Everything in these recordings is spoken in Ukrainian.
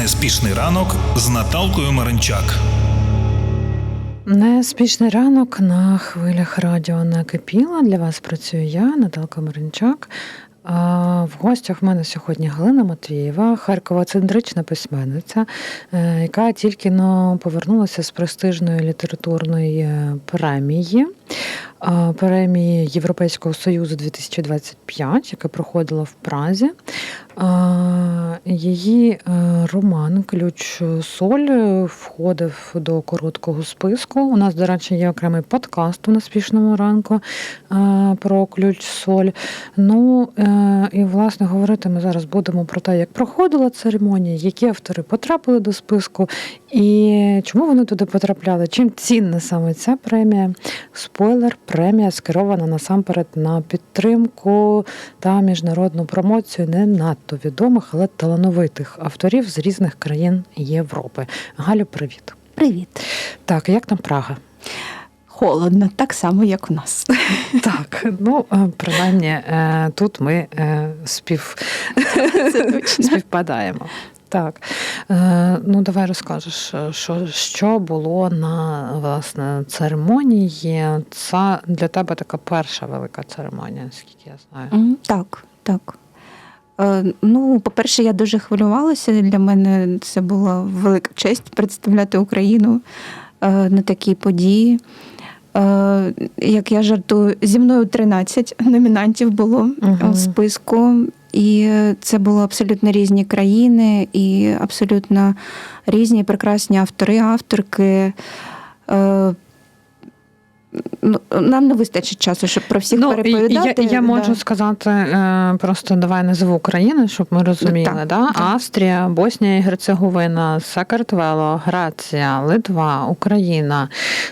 Неспішний ранок з Наталкою Маринчак. Неспішний ранок на хвилях радіо накипіла. Для вас працюю я, Наталка Маринчак. В гостях в мене сьогодні Галина Матвієва, Харкова-центрична письменниця, е, яка тільки но повернулася з престижної літературної е, премії, премії Європейського Союзу 2025, яка проходила в Празі. Її е, роман Ключ Соль входив до короткого списку. У нас, до речі, є окремий подкаст у неспішному ранку е, про ключ соль. Ну е, і власне говорити ми зараз будемо про те, як проходила церемонія, які автори потрапили до списку, і чому вони туди потрапляли. Чим цінна саме ця премія? Спойлер, премія скерована насамперед на підтримку та міжнародну промоцію не надто відомих, але талановитих авторів з різних країн Європи. Галю, привіт. Привіт. Так, як там Прага? Холодно, так само, як у нас. Так, ну е, принаймні е, тут ми е, спів... Це точно. співпадаємо. Так, Е, ну давай розкажеш, е, що, що було на власне церемонії. Це для тебе така перша велика церемонія, наскільки я знаю. Так, так. Е, Ну, по-перше, я дуже хвилювалася. Для мене це була велика честь представляти Україну на такій події. Як я жартую, зі мною 13 номінантів було Мгм. у списку, і це були абсолютно різні країни і абсолютно різні прекрасні автори, авторки. Е, ну, Нам не вистачить часу, щоб про всіх ну, переповідати. Я, я можу Да. сказати, е, просто давай назову країни, щоб ми розуміли. Так, да? так. Австрія, Боснія і Герцеговина, Сакартвело, Грація, Литва, Україна,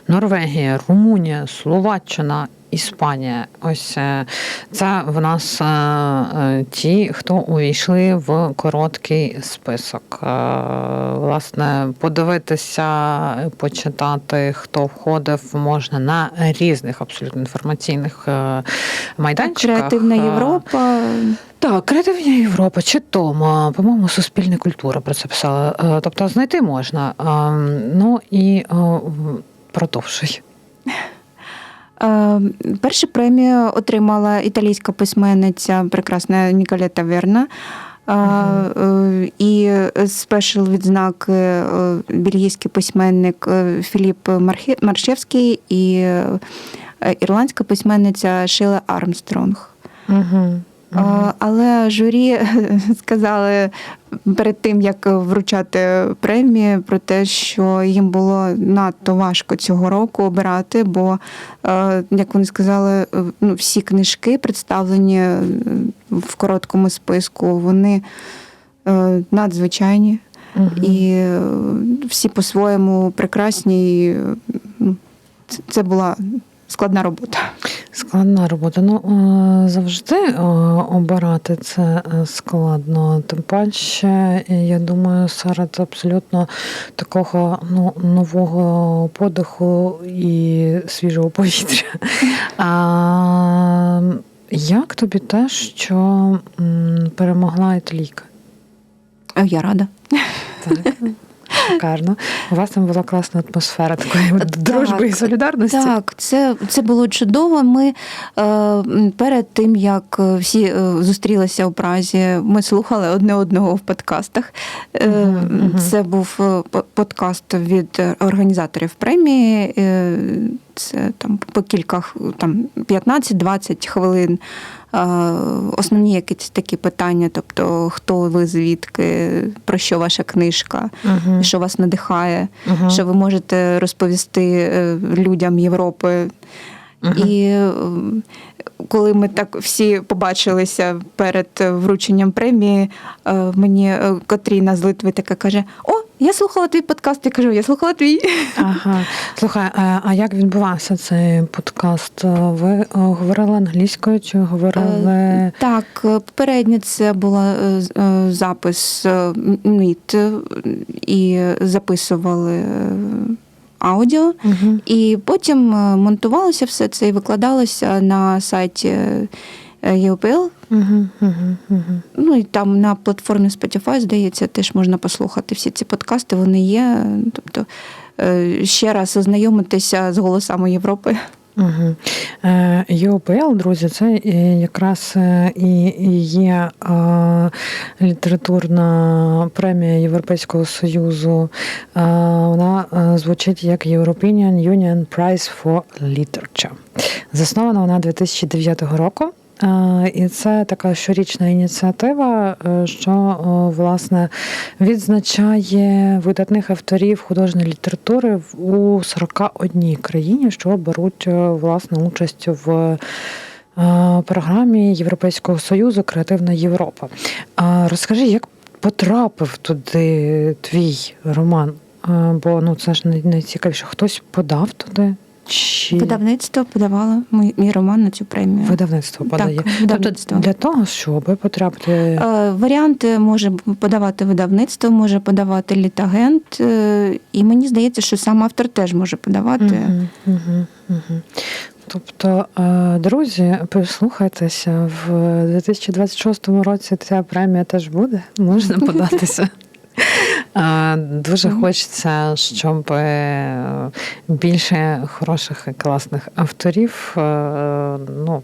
Норвегія, Румунія, Словаччина. Іспанія, ось е, це в нас е, е, ті, хто увійшли в короткий список. Власне, подивитися, почитати, хто входив, можна на різних абсолютно інформаційних майданчиках. Креативна Європа. так, креативна Європа чи Тома, по-моєму, суспільна культура про це писала. Тобто знайти можна. Ну і продовжуй. Е, Першу премію отримала італійська письменниця, прекрасна Ніколета Верна. Uh -huh. І спешл відзнаки е, бельгійський письменник е, Філіп Маршевський і е, ірландська письменниця Шила Армстронг. Угу. А, Але журі сказали перед тим, як вручати премії, про те, що їм було надто важко цього року обирати, бо, е, як вони сказали, е, ну, всі книжки, представлені е, в короткому списку, вони надзвичайні і всі по-своєму прекрасні. І, ну, Це була складна робота. Складна робота. Ну е, завжди е, обирати це е, складно. Тим паче, я думаю, серед абсолютно такого ну, нового подиху і свіжого повітря. А, як тобі те, що перемогла італійка? Е, Я рада. Так. Шикарно. У вас там була класна атмосфера такої так, дружби і солідарності. Так, це, це було чудово. Ми е, перед тим, як е, всі е, зустрілися у Празі, ми слухали одне одного в подкастах. Е, угу, Це Це був е, подкаст від організаторів премії. Е, це там по кілька там 15-20 хвилин. Основні якісь такі питання, тобто хто ви звідки, про що ваша книжка, Мгм. що вас надихає Мгм. що ви можете розповісти е, людям Європи. Мгм. І коли ми так всі побачилися перед е, врученням премії, е, мені Катріна з Литви така каже: О, я слухала твій подкаст. Я кажу, я слухала твій. Ага. Слухай, а, а як відбувався цей подкаст? Ви е, говорили англійською чи говорили? Е, Так, е, попередньо це був запис МІТ, і записували аудіо. Угу. І потім монтувалося все це і викладалося на сайті ЄОПЛ. Угу, угу, угу. Ну і там на платформі Spotify, здається, теж можна послухати всі ці подкасти. Вони є. Тобто е, ще раз ознайомитися з голосами Європи. Угу. Е, друзі, це е, якраз е, і є е, літературна премія Європейського Союзу. Е, вона е, звучить як European Union Prize for Literature. Заснована вона 2009 року. Е, І це така щорічна ініціатива, е, що власне відзначає видатних авторів художньої літератури у 41 країні, що беруть е, власне участь в програмі Європейського Союзу Креативна Європа. Розкажи, як потрапив туди твій роман? Бо ну це ж най- найцікавіше. Хтось подав туди? Чи Видавництво подавало мій, мій роман на цю премію. видавництво подає? Так, Тобто для того, щоб потрапити. Е, Варіанти може подавати видавництво, може подавати літагент, е, і мені здається, що сам автор теж може подавати. Мгм, мгм, мгм. Тобто, е, друзі, прислухайтеся, в 2026 році ця премія теж буде, можна податися. Дуже хочеться, щоб е, більше хороших і класних авторів е, ну,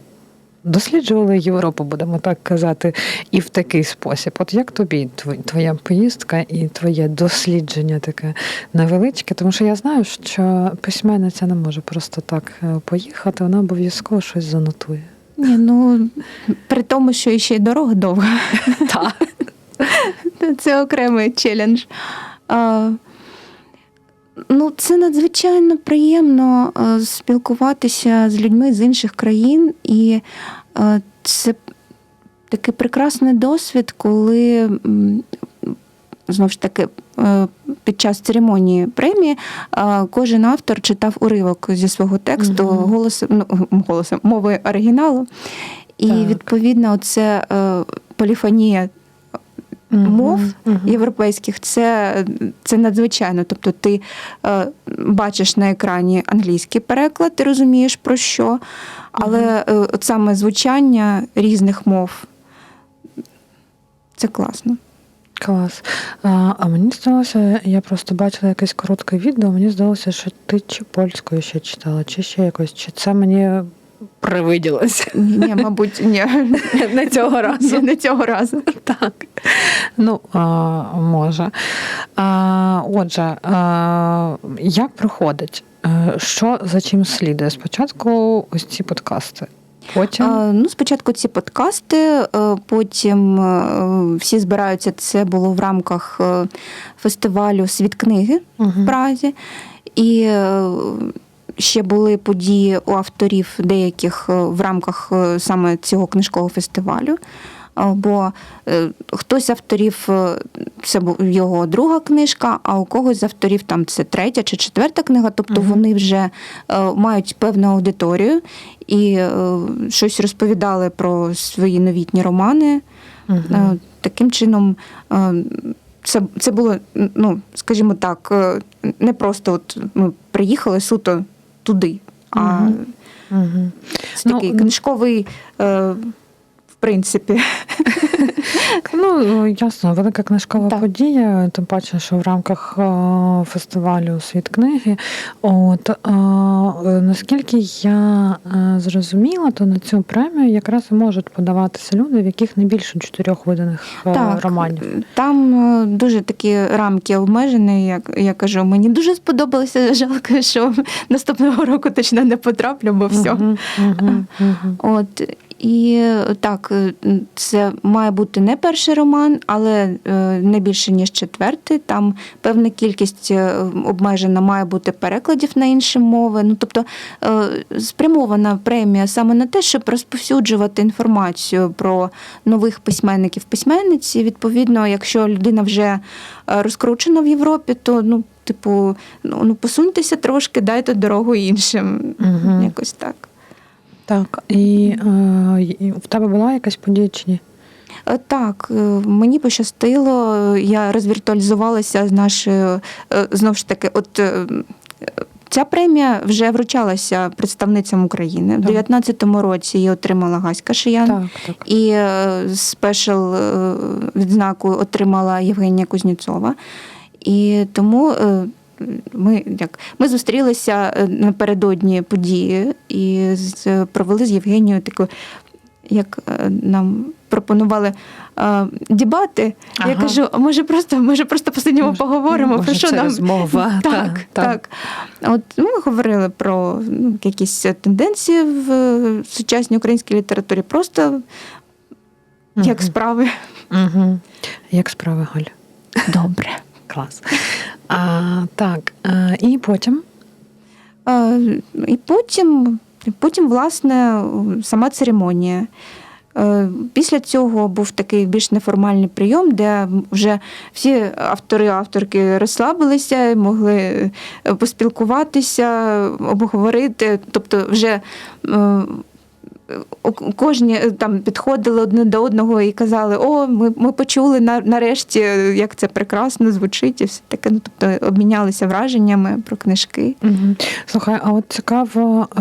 досліджували Європу, будемо так казати, і в такий спосіб. От як тобі твоя поїздка і твоє дослідження таке невеличке? Тому що я знаю, що письменниця не може просто так е, поїхати, вона обов'язково щось занотує. Ні, ну при тому, що ще й дорога довга. Так. Це окремий челендж. А, ну, це надзвичайно приємно е, спілкуватися з людьми з інших країн, і е, це такий прекрасний досвід, коли знову ж таки. е, Під час церемонії премії кожен автор читав уривок зі свого тексту Мгм. голосом, ну, голосом мови оригіналу. І Так. відповідно, це поліфонія мов європейських це, це надзвичайно. Тобто ти е, бачиш на екрані англійський переклад, ти розумієш про що, але е, от саме звучання різних мов це класно. Клас. А, а мені здалося, я просто бачила якесь коротке відео, мені здалося, що ти чи польською ще читала, чи ще якось, чи це мені привиділося Ні, ні, мабуть, ні. не цього разу. Не цього разу. Так. Ну, а, може. А, отже, а, як проходить? Е, Що за чим слідує? Спочатку ось ці подкасти. Потім. А, Ну, спочатку ці подкасти, е, потім е, всі збираються. Це було в рамках фестивалю Світ книги в Празі. І ще були події у авторів деяких е, в рамках е, саме цього книжкового фестивалю. Бо е, хтось з авторів це його друга книжка, а у когось з авторів там це третя чи четверта книга. Тобто Мгм. вони вже мають певну аудиторію і щось розповідали про свої новітні романи. Мгм. Е, Таким чином, це, це було, ну, скажімо так, не просто от ми приїхали суто туди, а угу. Такий Ну, книжковий, е, в принципі. Ну, ясно, велика книжкова Так. подія, тим паче, що в рамках е, фестивалю Світ книги. От е, наскільки я е, зрозуміла, то на цю премію якраз і можуть подаватися люди, в яких не більше чотирьох виданих е, романів. Там дуже такі рамки обмежені. Як я кажу, мені дуже сподобалося. Жалко, що наступного року точно не потраплю, бо все. Мгм, мгм, мгм. От і так, е, це має бути не перший роман, але е, не більше ніж четвертий. Там певна кількість е, обмежена має бути перекладів на інші мови. Ну тобто спрямована премія саме на те, щоб розповсюджувати інформацію про нових письменників письменниці. Відповідно, якщо людина вже розкручена в Європі, то ну. Типу, ну, ну посуньтеся трошки, дайте дорогу іншим. Мгм. Якось так. Так, і, е, в тебе була якась подія чи ні? Е, Так, е, мені пощастило, я розвіртуалізувалася з нашою, е, знову ж таки, от Ця премія вже вручалася представницям України. В Так. 19-му році її отримала Гаська Шиян. Так, так. І спешл відзнаку отримала Євгенія Кузнєцова. І тому ми, як, ми зустрілися е, напередодні події і провели з Євгенією таку, як е, нам пропонували е, дебати. Я кажу, а може просто, може просто посидімо, Може, поговоримо, може, про що це нам розмова, так, та, так, та. От ми говорили про ну, якісь тенденції в сучасній українській літературі, просто як Мгм. справи. Угу. Як справи, Галь? Добре. Клас. А, так, а, і потім. Е, І потім, потім, власне, сама церемонія. Е, Після цього був такий більш неформальний прийом, де вже всі автори, авторки розслабилися, могли е, поспілкуватися, обговорити. Тобто, вже е, кожні е, там підходили одне до одного і казали: О, ми, ми почули нарешті, як це прекрасно звучить, і все таке. Ну, тобто обмінялися враженнями про книжки. Угу. Слухай, а от цікаво, е,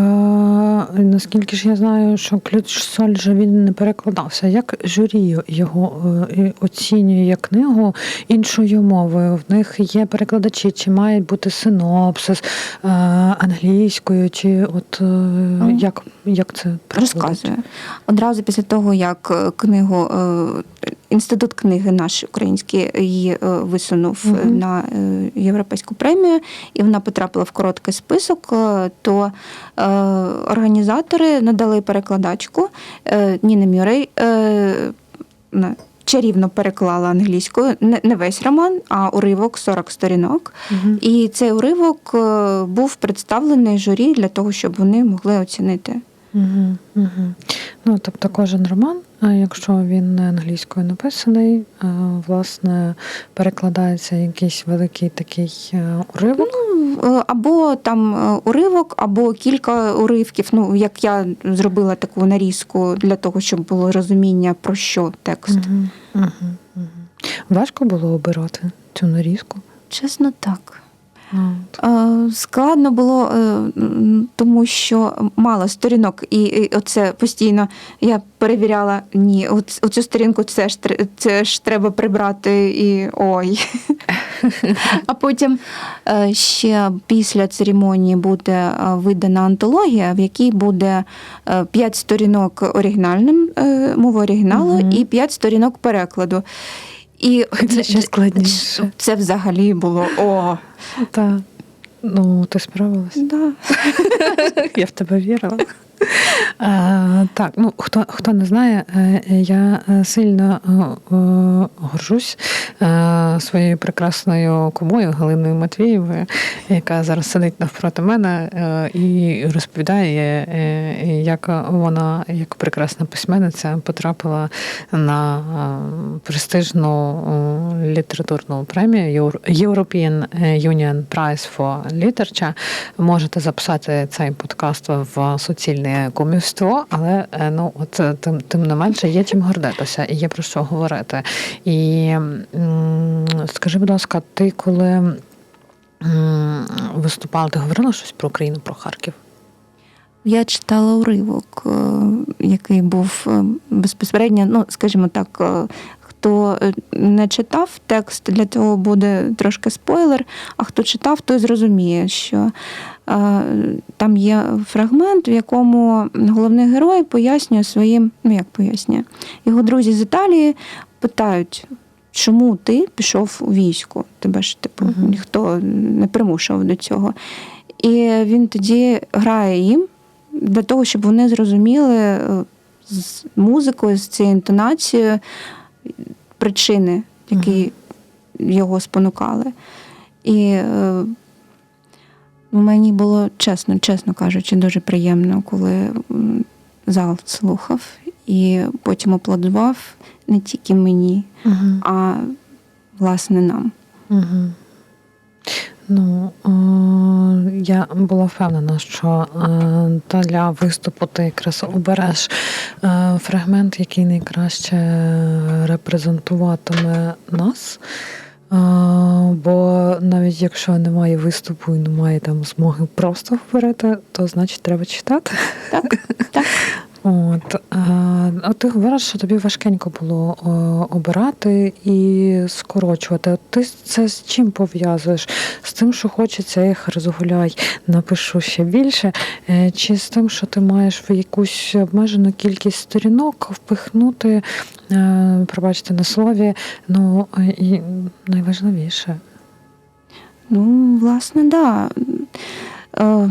наскільки ж я знаю, що ключ соль же він не перекладався. Як журі його е, оцінює як книгу іншою мовою? В них є перекладачі, чи має бути синопсис е, англійською, чи от е, як, як це? Розказує. Одразу після того, як е, книгу е, Інститут книги наш український її е, висунув Мгм. на європейську премію, і вона потрапила в короткий список, то організатори надали перекладачку е, Ніни Мюррей. е, на- Чарівно переклала англійською не весь роман, а уривок 40 сторінок. Мгм. І цей уривок був представлений журі для того, щоб вони могли оцінити. Угу, угу. Ну, тобто кожен роман, якщо він не англійською написаний, е, власне, перекладається якийсь великий такий е, уривок. Е, Або там е, уривок, або кілька уривків. Ну, як я зробила таку нарізку для того, щоб було розуміння про що текст. Угу, угу, угу. Важко було обирати цю нарізку. Чесно, так. Е, Складно було, е, тому що мало сторінок, і оце постійно я перевіряла. Ні, оц- оцю сторінку це ж це ж треба прибрати і ой. А потім е, ще після церемонії буде видана антологія, в якій буде е, п'ять сторінок оригінальним е, оригіналу Мгм. і п'ять сторінок перекладу. І Це ще складніше. Це взагалі було о. Та, ну, ти справилась. Да. Я в тебе вірила. А, так, ну хто, хто не знає, е, я е, сильно е, е, горжусь е, своєю прекрасною кумою Галиною Матвієвою, яка зараз сидить навпроти мене е, і розповідає, е, як вона, як прекрасна письменниця, потрапила на е, престижну е, літературну премію European Union Prize for Literature. Можете записати цей подкаст в суцільне комівство, але е, ну от е, тим, тим не менше є чим гордитися і є про що говорити. І скажи, будь ласка, ти коли виступала, ти говорила щось про Україну, про Харків? Я читала уривок, е, який був безпосередньо, ну, скажімо так, хто е, не читав текст, для цього буде трошки спойлер, а хто читав, той зрозуміє, що е, там є фрагмент, в якому головний герой пояснює своїм, ну як пояснює, його друзі з Італії питають. Чому ти пішов у військо? Тебе ж типу Мгм. ніхто не примушував до цього. І він тоді грає їм для того, щоб вони зрозуміли е, з музикою, з цією інтонацією причини, які його спонукали. І е, мені було чесно, чесно кажучи, дуже приємно, коли зал слухав і потім аплодував не тільки мені, Угу. а власне нам. Угу. Ну, е, я була впевнена, що е, для виступу ти якраз обереш е, фрагмент, який найкраще репрезентуватиме нас. Бо навіть якщо немає виступу і немає там змоги просто говорити, то значить треба читати. Так, так. От, а, а ти говориш, що тобі важкенько було обирати і скорочувати. От Ти це з чим пов'язуєш? З тим, що хочеться їх розгуляй, напишу ще більше, е, чи з тим, що ти маєш в якусь обмежену кількість сторінок впихнути, е, пробачте на слові, ну і найважливіше. Ну, власне, да. Е,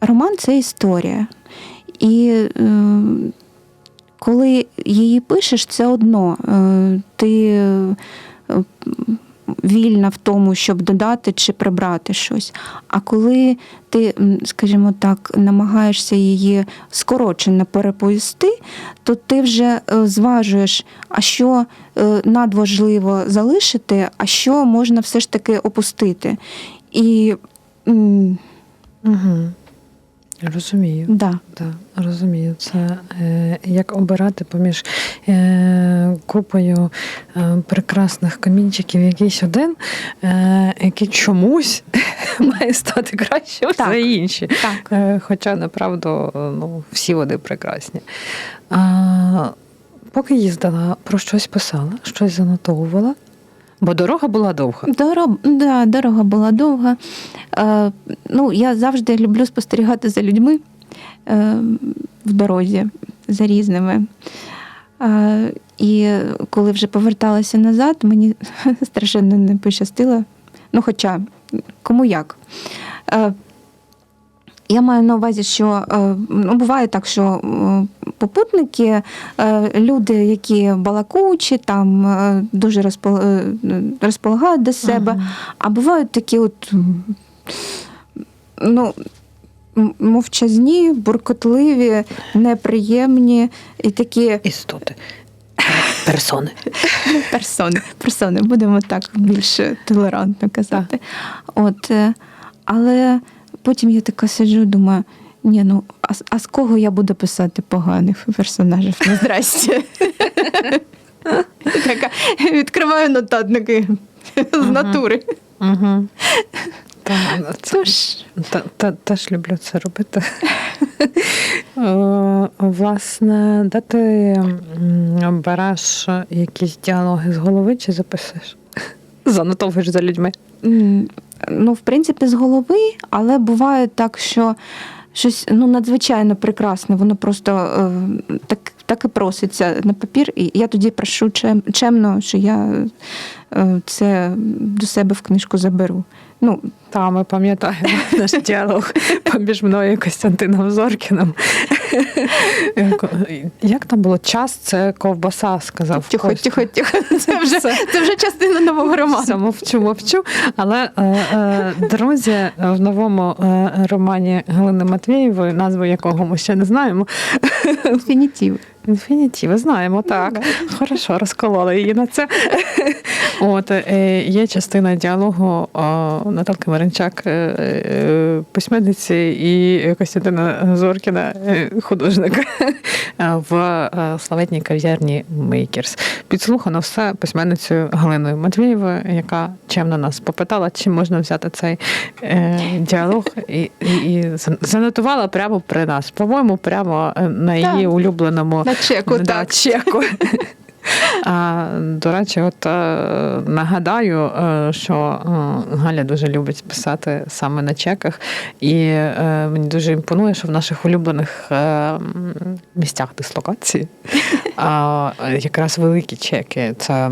роман це історія. І е, коли її пишеш, це одно. Е, ти е, вільна в тому, щоб додати чи прибрати щось. А коли ти, скажімо так, намагаєшся її скорочено переповісти, то ти вже зважуєш, а що надважливо залишити, а що можна все ж таки опустити. І Угу. Розумію. да, Так, розумію. Це е, як обирати поміж е, купою е, прекрасних камінчиків якийсь один, е, який чомусь має стати кращим Так. за інші. так. Е, хоча, направду, ну, всі вони прекрасні. А, поки їздила, про щось писала, щось занотовувала, бо дорога була довга. Дорога, да, дорога була довга. Е, ну, я завжди люблю спостерігати за людьми е, в дорозі, за різними. Е, і коли вже поверталася назад, мені страшенно не пощастило. Ну, хоча, кому як. Е, я маю на увазі, що е, ну, буває так, що е, попутники, е, люди, які балакучі, там дуже розполагають до себе, Ага. а бувають такі от ну, мовчазні, буркотливі, неприємні і такі Істоти. Персони. персони. Персони, будемо так більш толерантно казати. От, але потім я така сиджу, думаю. Ні, ну а, з- а з кого я буду писати поганих персонажів? Ну, здрасте. Така відкриваю нотатники з натури. Угу. Та, теж люблю це робити. Власне, де ти береш якісь діалоги з голови чи записуєш? Занотовуєш за людьми. Ну, в принципі, з голови, але буває так, що щось ну, надзвичайно прекрасне, воно просто е, так, так і проситься на папір. І я тоді прошу чем, чемно, що я е, це до себе в книжку заберу. Ну, Та, ми пам'ятаємо наш діалог поміж мною і Костянтином Зоркіним. Як там було? Час це ковбаса, сказав. тихо, тихо, тихо. Це вже, це вже частина нового роману. Все, мовчу, мовчу. Але е, е, друзі, в новому е, романі Галини Матвієвої, назву якого ми ще не знаємо. Інфінітив. Інфінітіви знаємо, так. да. Хорошо, розкололи її на це. От е, є частина діалогу Наталки Маринчак, е, е, письменниці, і Костянтина Зоркіна, художника, в славетній кав'ярні Мейкерс. Підслухано все письменницею Галиною Матвієвою, яка чемно нас попитала, чи можна взяти цей діалог, і, і, і занотувала прямо при нас. По-моєму, прямо на її улюбленому На чеку, да, так. чеку. А, до речі, от е, нагадаю, е, що е, Галя дуже любить писати саме на чеках, і мені дуже імпонує, що в наших улюблених місцях дислокації якраз великі чеки. Це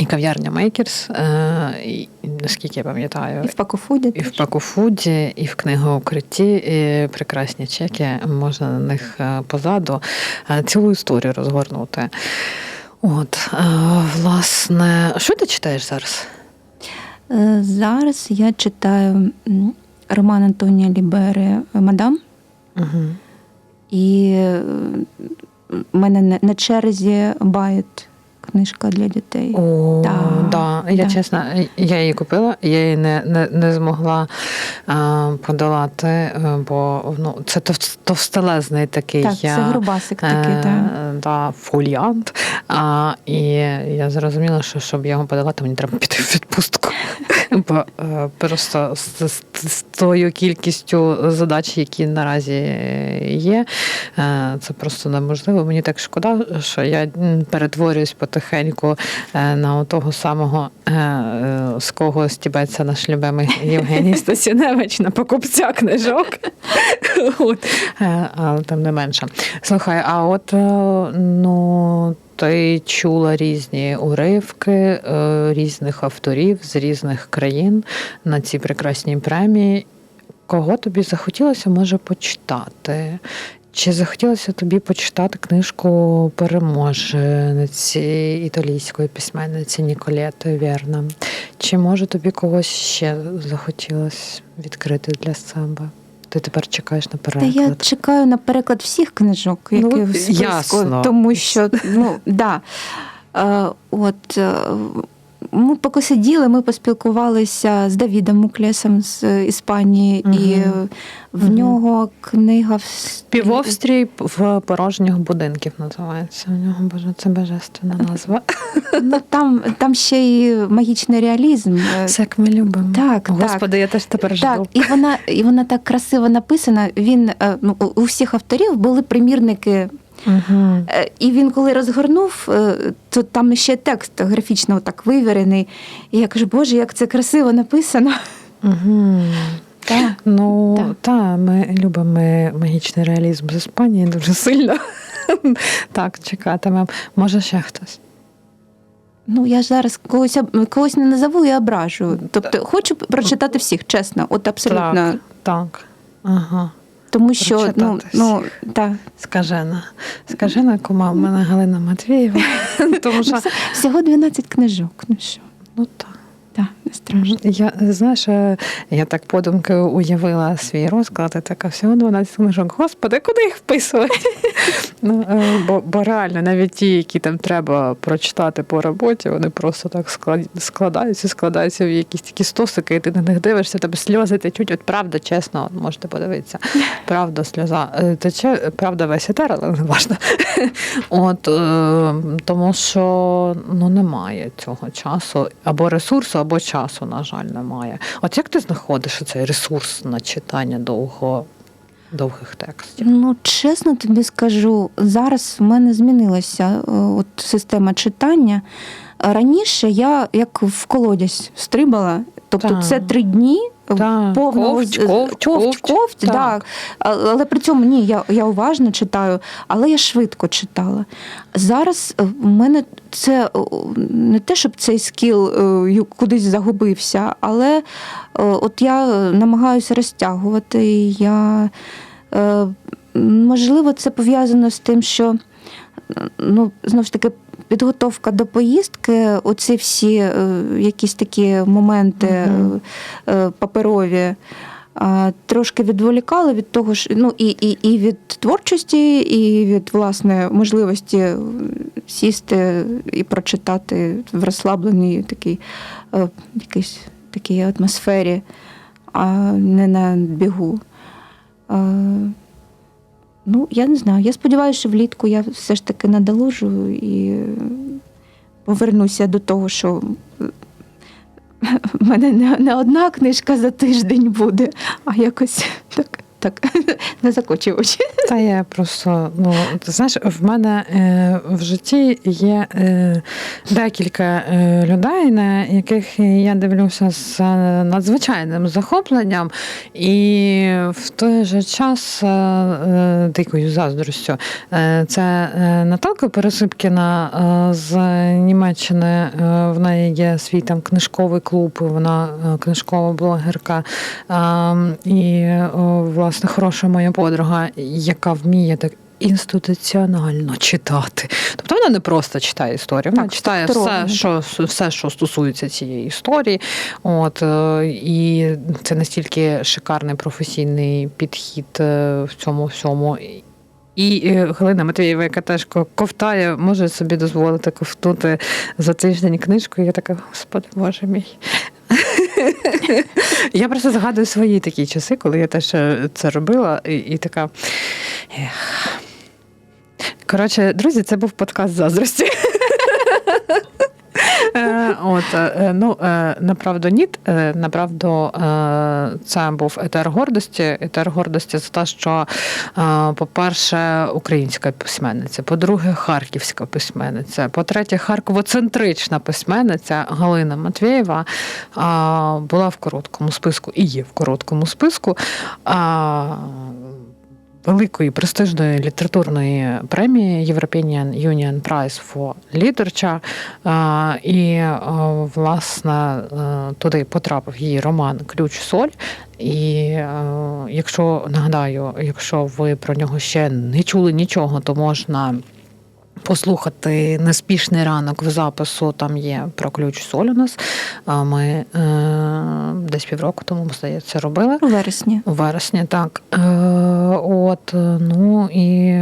і кав'ярня Мейкерс, е, і, наскільки я пам'ятаю, І в пакофуді. і в пакофуді, і в книгоукритті, і прекрасні чеки, можна на них е, позаду е, цілу історію розгорнути. От, власне, що ти читаєш зараз? Зараз я читаю роман Антонія Лібери Мадам. Угу. І в мене на- на черзі Байт книжка для дітей. О, Да, да. Я да. чесно, я її купила, я її не, не, не змогла а, подолати, е, бо ну, це тов- товстелезний такий. Так, це грубасик такий, е, так. да, фоліант. А, і я зрозуміла, що щоб його подолати, мені треба піти в відпустку. Бо е, просто з, з, з тою кількістю задач, які наразі є, е, це просто неможливо. Мені так шкода, що я перетворююсь потихеньку е, на того самого, з кого стібеться наш любимий Євгеній Стасіневич на покупця книжок. Але тим не менше. Слухай, а от ну. Ти чула різні уривки е, різних авторів з різних країн на ці прекрасні премії. Кого тобі захотілося може почитати? Чи захотілося тобі почитати книжку переможниці італійської письменниці Ніколети Вірна? Чи може тобі когось ще захотілося відкрити для себе? Ти тепер чекаєш на Та я чекаю на переклад всіх книжок, які Ну, в списку, ясно. тому що ну да. Е, от е, ми поки сиділи, ми поспілкувалися з Давідом Муклесом з Іспанії, і е, в Мгм. нього книга в Півострій в порожніх будинків називається. У нього боже, це божественна назва. Ну там, там ще й магічний реалізм. Е, Це як ми любимо. Так, так. Господи, я теж тепер Так, і вона, і вона так красиво написана. Він е, ну, у всіх авторів були примірники Угу. Е, І він, коли розгорнув, е, то там ще текст графічно так вивірений. І я кажу, Боже, як це красиво написано. Угу. Так. Ну, Так. та, ми любимо магічний реалізм з Іспанії дуже сильно. Так, чекатимемо. Може, ще хтось. Ну, я ж зараз когось, когось не назову і ображу. Тобто, хочу прочитати всіх, чесно, от абсолютно. Так, так. Ага. Тому що, ну, ну так. Скажена. Скажена кума, в мене Галина Матвієва. Тому що, Всього 12 книжок. Ну що, ну так. Страшно. Я знаєш, е, я так подумки уявила свій розклад, і така всього 12 книжок. Господи, куди їх вписувати? ну, е, бо, бо реально, навіть ті, які там треба прочитати по роботі, вони просто так складаються, складаються в якісь такі стосики, і ти на них дивишся, тебе сльози течуть. От правда, чесно, можете подивитися. Правда, сльоза е, тече, правда, весь етер, але не важно. От е, тому що ну немає цього часу або ресурсу, або часу, на жаль, немає. От як ти знаходиш цей ресурс на читання довго, довгих текстів? Ну, чесно тобі скажу, зараз в мене змінилася е, от, система читання. Раніше я як в колодязь стрибала, тобто Так. це три дні. Так, Так. Але при цьому ні, я, я уважно читаю, але я швидко читала. Зараз е, в мене це е, не те, щоб цей скіл е, кудись загубився, але от я намагаюся розтягувати. Я, можливо, це пов'язано з тим, що ну, знову ж таки. Підготовка до поїздки, оці всі е, якісь такі моменти е, е, паперові, трошки відволікали від того ж, ну і, і, і від творчості, і від власне можливості сісти і прочитати в розслабленій такій, е, якійсь такій атмосфері, а не на бігу. Ну, я не знаю. Я сподіваюся, що влітку я все ж таки надолужу і повернуся до того, що в мене не, не одна книжка за тиждень буде, а якось так, так не закочуючи. Та я просто, ну ти знаєш, в мене е, в житті є е, декілька е, людей, на яких я дивлюся з е, надзвичайним захопленням, і в той же час е, е, дикою заздростю. Е, це е, Наталка Пересипкіна е, з Німеччини. Е, в неї є свій там книжковий клуб, вона е, книжкова блогерка. А, і, о, власне, хороша моя подруга, яка вміє так. Інституціонально читати, тобто вона не просто читає історію, вона Так, читає все, що все, що стосується цієї історії. От е, і це настільки шикарний професійний підхід е, в цьому всьому. І е, Галина Матвієва, яка теж ковтає, може собі дозволити ковтнути за тиждень книжку. І я така, господи, боже мій. Я просто згадую свої такі часи, коли я теж е, це робила, і, і така. Ех. Коротше, друзі, це був подкаст заздрості. Е, От, е, ну, е, направду ніт, е, направду це був етер гордості. Етер гордості за те, що, по-перше, українська письменниця, по-друге, харківська письменниця, по-третє, харковоцентрична письменниця Галина Матвєєва була в короткому списку і є в короткому списку. Е, великої престижної літературної премії European Union Prize for Literature. І, власне, туди потрапив її роман Ключ Соль. І якщо нагадаю, якщо ви про нього ще не чули нічого, то можна. Послухати неспішний ранок в запису там є про ключ соль у нас. А Ми е, десь півроку тому, здається, робили. У вересні. У вересні, так. Е, от, ну і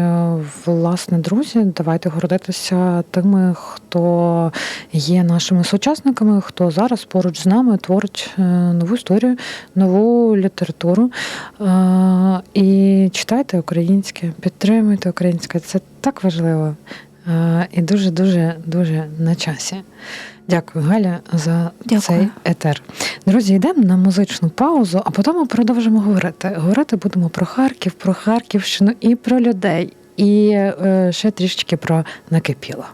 власне, друзі, давайте гордитися тими, хто є нашими сучасниками, хто зараз поруч з нами творить е, нову історію, нову літературу. Е, і читайте українське, підтримуйте українське. Це так важливо. Е, і дуже, дуже, дуже на часі. Дякую, Галя, за Дякую. цей етер. Друзі, йдемо на музичну паузу, а потім ми продовжимо говорити. Говорити будемо про Харків, про Харківщину і про людей, і е, ще трішечки про накипіло.